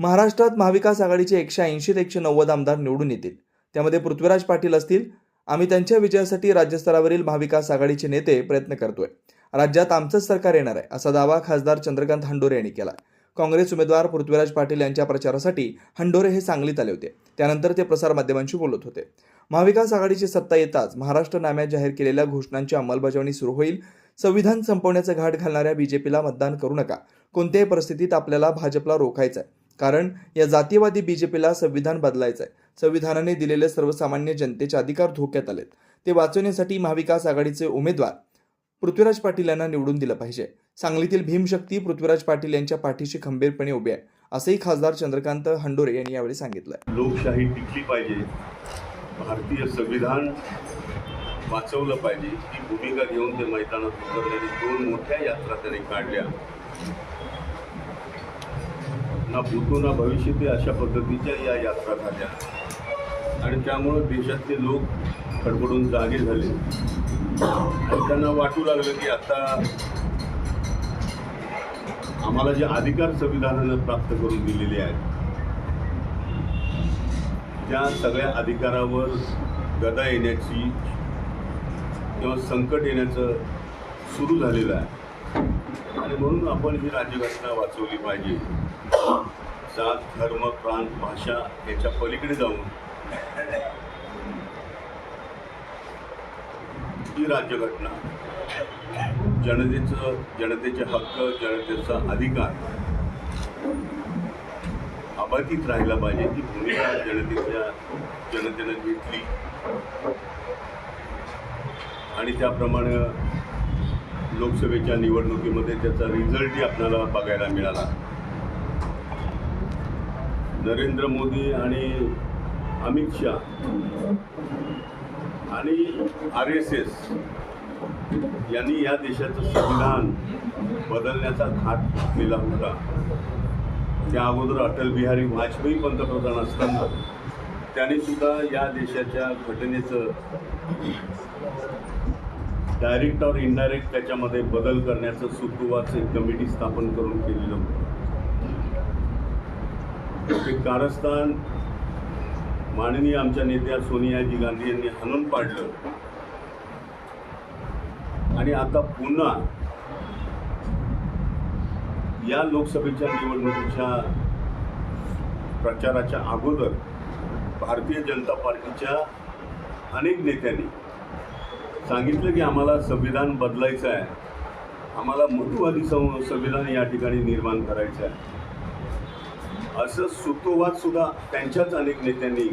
महाराष्ट्रात महाविकास आघाडीचे एकशे ऐंशी ते एकशे नव्वद आमदार निवडून येतील. त्यामध्ये पृथ्वीराज पाटील असतील. आम्ही त्यांच्या विजयासाठी राज्यस्तरावरील महाविकास आघाडीचे नेते प्रयत्न करतोय. राज्यात आमचंच सरकार येणार आहे असा दावा खासदार चंद्रकांत हंडोरे यांनी केला. काँग्रेस उमेदवार पृथ्वीराज पाटील यांच्या प्रचारासाठी हंडोरे हे सांगलीत आले होते. त्यानंतर ते प्रसारमाध्यमांशी बोलत होते. महाविकास आघाडीची सत्ता येताच महाराष्ट्र नाम्यात जाहीर केलेल्या घोषणांची अंमलबजावणी सुरू होईल. संविधान संपवण्याचं घाट घालणाऱ्या बीजेपीला मतदान करू नका. कोणत्याही परिस्थितीत आपल्याला भाजपला रोखायचं आहे कारण या जातीवादी बीजेपीला संविधान बदलायचं आहे संविधानाने दिलेले सर्वसामान्य जनतेचे अधिकार धोक्यात आलेत. ते वाचवण्यासाठी महाविकास आघाडीचे उमेदवार पृथ्वीराज पाटील यांना निवडून दिलं पाहिजे. सांगलीतील भीमशक्ती पृथ्वीराज पाटील यांच्या पाठीशी खंबीरपणे उभे आहे असंही खासदार चंद्रकांत हंडोरे यांनी यावेळी सांगितलं लोकशाही टिकली पाहिजे. भारतीय संविधान वाचवलं पाहिजे. ही भूमिका घेऊन ते मैदानात उतरलेली दोन मोठ्या यात्रा त्यांनी काढल्या. ना भूतो ना भविष्य ते अशा पद्धतीच्या या यात्रा झाल्या. आणि त्यामुळं देशातले लोक खडबडून जागे झाले. आणि त्यांना वाटू लागलं की आता आम्हाला जे अधिकार संविधानानं प्राप्त करून दिलेले आहेत त्या सगळ्या अधिकारावर गदा येण्याची किंवा संकट येण्याचं सुरू झालेलं आहे. आणि म्हणून आपण ही राज्यघटना वाचवली पाहिजे. जात धर्म प्रांत भाषा याच्या पलीकडे जाऊन ही राज्यघटना जनतेचं जनतेचे हक्क जनतेचा अधिकार अबाधित राहिला पाहिजे. ती भूमिका जनतेच्या जनतेनं घेतली. आणि त्याप्रमाणे लोकसभेच्या निवडणुकीमध्ये त्याचा रिझल्टही आपल्याला बघायला मिळाला. नरेंद्र मोदी आणि अमित शाह आणि आर एस एस यांनी या देशाचं संविधान बदलण्याचा घाट घातलेला होता. त्या अगोदर अटल बिहारी वाजपेयी पंतप्रधान असताना त्यांनी सुद्धा या देशाच्या घटनेचं डायरेक्ट और इनडायरेक्ट त्याच्यामध्ये बदल करण्याचं सुतोवाचं एक कमिटी स्थापन करून केलेलं होतं. ते कारस्थान माननीय आमच्या नेत्या सोनियाजी गांधी यांनी हाणून पाडलं. आणि आता पुन्हा या लोकसभेच्या निवडणुकीच्या प्रचाराच्या अगोदर भारतीय जनता पार्टीच्या अनेक नेत्यांनी सांगितलं की आम्हाला संविधान बदलायचं आहे. आम्हाला मधुवादी सं संविधान या ठिकाणी निर्माण करायचं आहे. असं सुतोवाद सुद्धा त्यांच्याच अनेक नेत्यांनी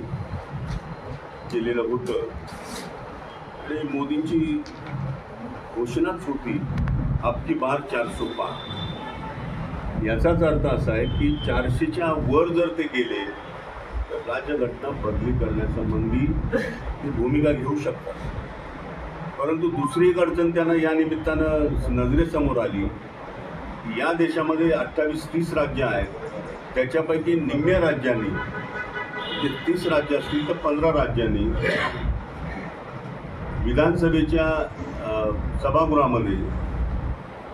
केलेलं होतं. आणि मोदींची घोषणाच होती आपकी बार चारसो पार याचाच अर्थ असा आहे की चारशेच्या वर जर ते गेले तर राज्यघटना बदली करण्यासंबंधी ती भूमिका घेऊ शकतात. परंतु दुसरी एक अडचण त्यांना या निमित्तानं नजरेसमोर आली. या देशामध्ये अठ्ठावीस तीस राज्य आहेत. त्याच्यापैकी निम्म्या राज्यांनी जे तीस राज्य असतील तर पंधरा राज्यांनी विधानसभेच्या सभागृहामध्ये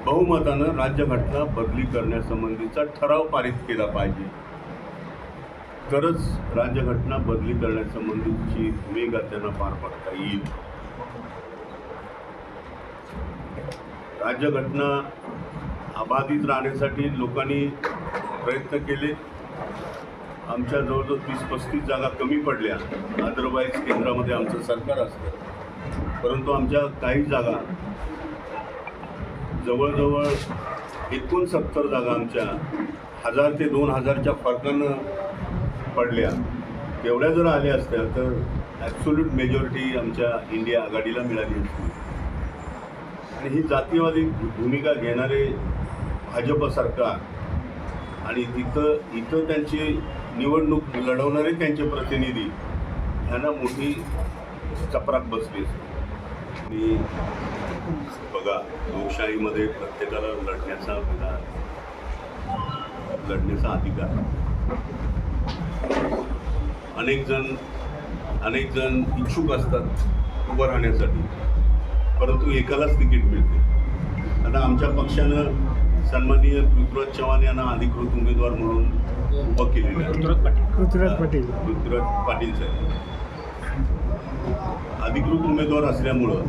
बहुमतानं राज्यघटना बदली करण्यासंबंधीचा ठराव पारित केला पाहिजे. तरच राज्यघटना बदली करण्यासंबंधीची भूमिका त्यांना पार पाडता येईल. राज्यघटना अबाधित राहण्यासाठी लोकांनी प्रयत्न केले. आमच्या जवळजवळ तीस पस्तीस जागा कमी पडल्या. अदरवाईज केंद्रामध्ये आमचं सरकार असतं. परंतु आमच्या काही जागा जवळजवळ एकोणसत्तर जागा आमच्या हजार ते दोन हजारच्या फरकानं पडल्या. तेवढ्या जर आल्या असत्या तर ॲब्सोल्यूट मेजॉरिटी आमच्या इंडिया आघाडीला मिळाली असती. आणि ही जातीवादी भूमिका घेणारे भाजप सरकार आणि तिथं इथं त्यांची निवडणूक लढवणारे त्यांचे प्रतिनिधी ह्यांना मोठी चपराक बसली असते. आणि बघा लोकशाहीमध्ये प्रत्येकाला लढण्याचा विधान लढण्याचा अधिकार. अनेक जण अनेक जण इच्छुक असतात उभं राहण्यासाठी. परंतु एकालाच तिकीट मिळते. आता आमच्या पक्षानं सन्माननीय पृथ्वीराज चव्हाण यांना अधिकृत उमेदवार म्हणून उभं केलेलं आहे. ऋतुराज पाटील. पृथ्वीराज पाटील. पृथ्वीराज पाटील साहेब. अधिकृत उमेदवार असल्यामुळं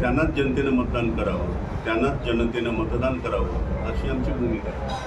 त्यांनाच जनतेनं मतदान करावं त्यांनाच जनतेनं मतदान करावं अशी आमची भूमिका आहे.